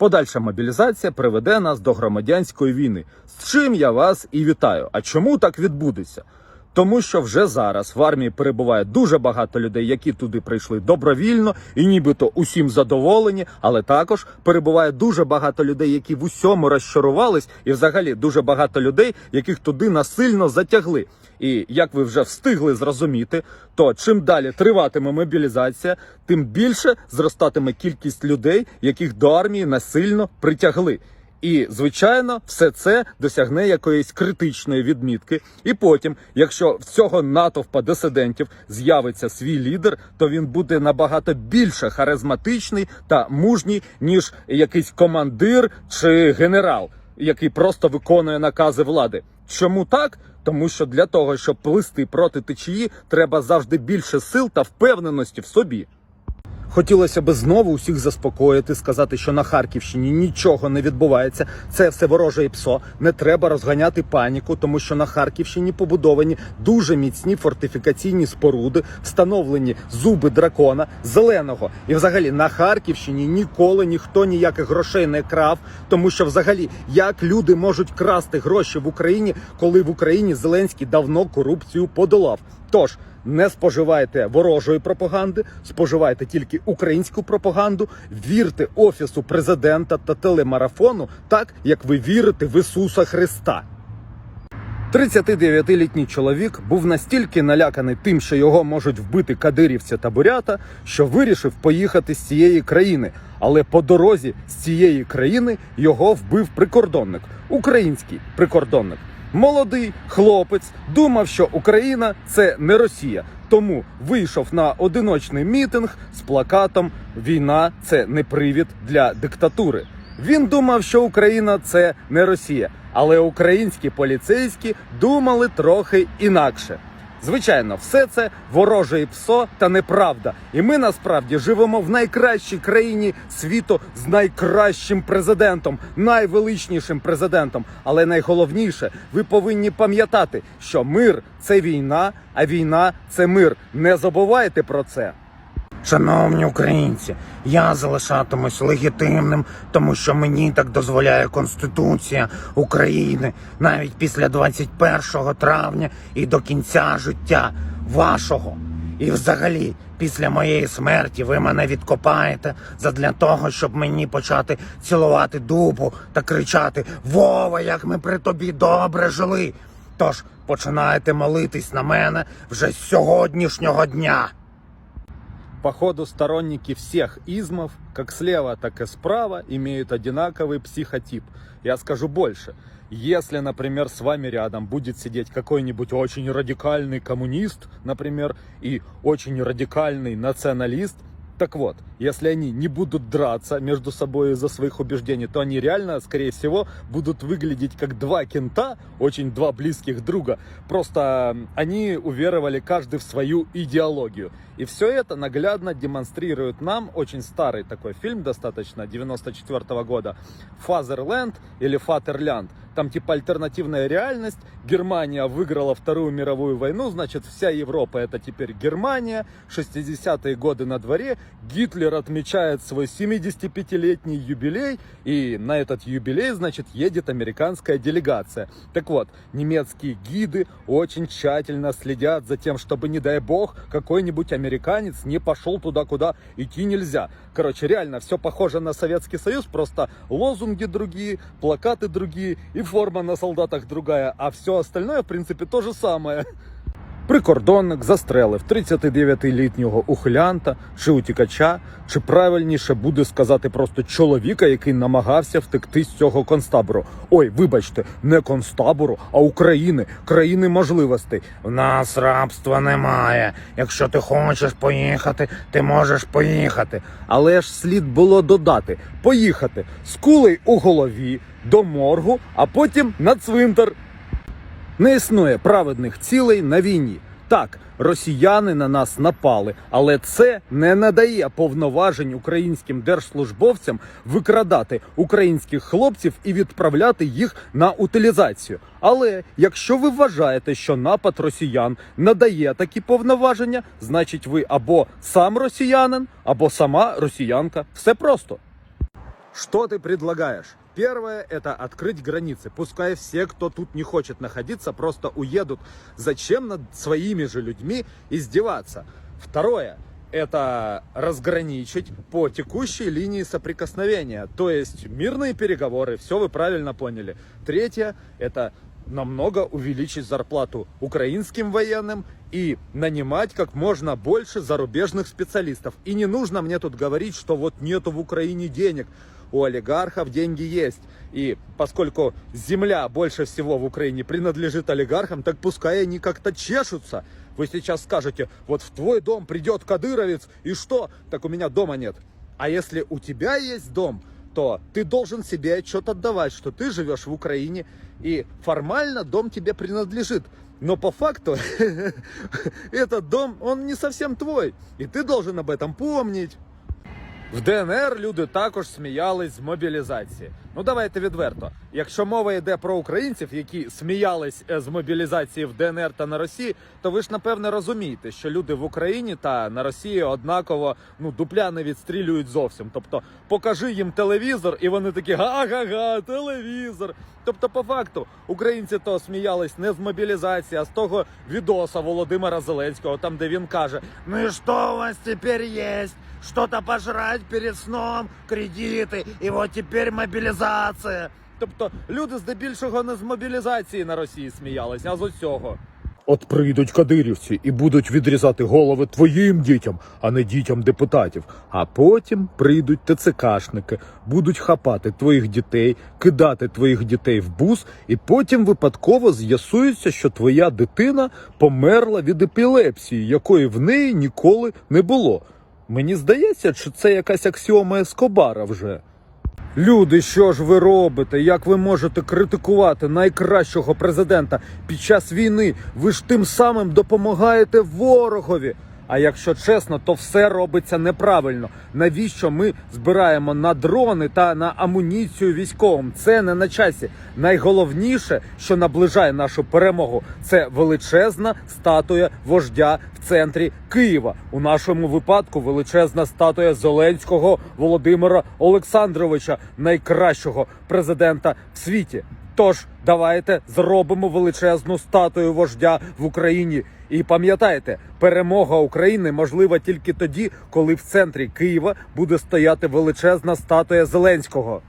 Подальша мобілізація приведе нас до громадянської війни. З чим я вас і вітаю. А чому так відбудеться? Тому що вже зараз в армії перебуває дуже багато людей, які туди прийшли добровільно і нібито усім задоволені, але також перебуває дуже багато людей, які в усьому розчарувались, і взагалі дуже багато людей, яких туди насильно затягли. І як ви вже встигли зрозуміти, то чим далі триватиме мобілізація, тим більше зростатиме кількість людей, яких до армії насильно притягли. І звичайно, все це досягне якоїсь критичної відмітки. І потім, якщо в цього натовпа дисидентів з'явиться свій лідер, то він буде набагато більше харизматичний та мужній, ніж якийсь командир чи генерал, який просто виконує накази влади. Чому так? Тому що для того, щоб плисти проти течії, треба завжди більше сил та впевненості в собі. Хотілося би знову усіх заспокоїти, сказати, що на Харківщині нічого не відбувається. Це все вороже і псо. Не треба розганяти паніку, тому що на Харківщині побудовані дуже міцні фортифікаційні споруди, встановлені зуби дракона зеленого. І взагалі на Харківщині ніколи ніхто ніяких грошей не крав, тому що взагалі як люди можуть красти гроші в Україні, коли в Україні Зеленський давно корупцію подолав. Тож не споживайте ворожої пропаганди, споживайте тільки українську пропаганду, вірте офісу президента та телемарафону, так як ви вірите в Ісуса Христа. 39-літній чоловік був настільки наляканий тим, що його можуть вбити кадирівці та бурята, що вирішив поїхати з цієї країни. Але по дорозі з цієї країни його вбив прикордонник, український прикордонник. Молодий хлопець думав, що Україна це не Росія, тому вийшов на одиночний мітинг з плакатом Війна це не привід для диктатури. Він думав, що Україна це не Росія, але українські поліцейські думали трохи інакше. Звичайно, все це вороже і псо та неправда. І ми насправді живемо в найкращій країні світу з найкращим президентом, найвеличнішим президентом. Але найголовніше, ви повинні пам'ятати, що мир це війна, а війна це мир. Не забувайте про це. Шановні українці, я залишатимусь легітимним, тому що мені так дозволяє Конституція України навіть після 21 травня і до кінця життя вашого. І взагалі, після моєї смерті ви мене відкопаєте задля того, щоб мені почати цілувати дубу та кричати Вова, як ми при тобі добре жили. Тож починаєте молитись на мене вже з сьогоднішнього дня. Походу, сторонники всех измов, как слева, так и справа, имеют одинаковый психотип. Я скажу больше. Если, например, с вами рядом будет сидеть какой-нибудь очень радикальный коммунист, например, и очень радикальный националист, так вот, если они не будут драться между собой из-за своих убеждений, то они реально, скорее всего, будут выглядеть как два кента, очень два близких друга. Просто они уверовали каждый в свою идеологию. И все это наглядно демонстрирует нам очень старый такой фильм, достаточно 94 года, Фазерленд или Фатерлянд. Там типа альтернативная реальность. Германия выиграла Вторую мировую войну, значит вся Европа это теперь Германия. 60-е годы на дворе. Гитлер отмечает свой 75-летний юбилей. И на этот юбилей, значит, едет американская делегация. Так вот, немецкие гиды очень тщательно следят за тем, чтобы, не дай бог, какой-нибудь американец не пошел туда, куда идти нельзя. Короче, реально все похоже на Советский Союз, просто лозунги другие, плакаты другие и форма на солдатах другая, а все остальное, в принципе, то же самое. Прикордонник застрелив 39-літнього ухилянта чи утікача, чи правильніше буде сказати просто чоловіка, який намагався втекти з цього концтабору. Ой, вибачте, не концтабору, а України, країни можливостей. В нас рабства немає. Якщо ти хочеш поїхати, ти можеш поїхати. Але ж слід було додати поїхати з кулею у голові до моргу, а потім на цвинтар. Не існує праведних цілей на війні. Так, росіяни на нас напали, але це не надає повноважень українським держслужбовцям викрадати українських хлопців і відправляти їх на утилізацію. Але якщо ви вважаєте, що напад росіян надає такі повноваження, значить ви або сам росіянин, або сама росіянка. Все просто. Что ты предлагаешь? Первое – это открыть границы. Пускай все, кто тут не хочет находиться, просто уедут. Зачем над своими же людьми издеваться? Второе – это разграничить по текущей линии соприкосновения. То есть мирные переговоры, все вы правильно поняли. Третье – это намного увеличить зарплату украинским военным и нанимать как можно больше зарубежных специалистов. И не нужно мне тут говорить, что вот нету в Украине денег. У олигархов деньги есть. И поскольку земля больше всего в Украине принадлежит олигархам, так пускай они как-то чешутся. Вы сейчас скажете, вот в твой дом придет кадыровец, и что? Так у меня дома нет. А если у тебя есть дом, то ты должен себе отчет отдавать, что ты живешь в Украине, и формально дом тебе принадлежит. Но по факту этот дом, он не совсем твой. І ти должен об этом помнить. В ДНР люди також сміялись з мобілізації. Ну давайте відверто. Якщо мова йде про українців, які сміялись е, з мобілізації в ДНР та на Росії, то ви ж напевне розумієте, що люди в Україні та на Росії однаково ну дупля не відстрілюють зовсім. Тобто, покажи їм телевізор, і вони такі га-га-га, телевізор. Тобто, по факту, українці то сміялись не з мобілізації, а з того відоса Володимира Зеленського, там де він каже: Ну и что у вас теперь есть? Что-то пожрать перед сном, кредиты, и вот теперь мобилизация. Тобто люди здебільшого не з мобілізації на Росії сміялись, а з усього. От прийдуть кадирівці і будуть відрізати голови твоїм дітям, а не дітям депутатів. А потім прийдуть ТЦКшники, будуть хапати твоїх дітей, кидати твоїх дітей в бус, і потім випадково з'ясується, що твоя дитина померла від епілепсії, якої в неї ніколи не було. Мені здається, що це якась аксіома Ескобара вже. Люди, що ж ви робите? Як ви можете критикувати найкращого президента під час війни? Ви ж тим самим допомагаєте ворогові. А якщо чесно, то все робиться неправильно. Навіщо ми збираємо на дрони та на амуніцію військовим? Це не на часі. Найголовніше, що наближає нашу перемогу, це величезна статуя вождя в центрі Києва. У нашому випадку величезна статуя Зеленського Володимира Олександровича, найкращого президента в світі. Тож давайте зробимо величезну статую вождя в Україні. І пам'ятайте, перемога України можлива тільки тоді, коли в центрі Києва буде стояти величезна статуя Зеленського.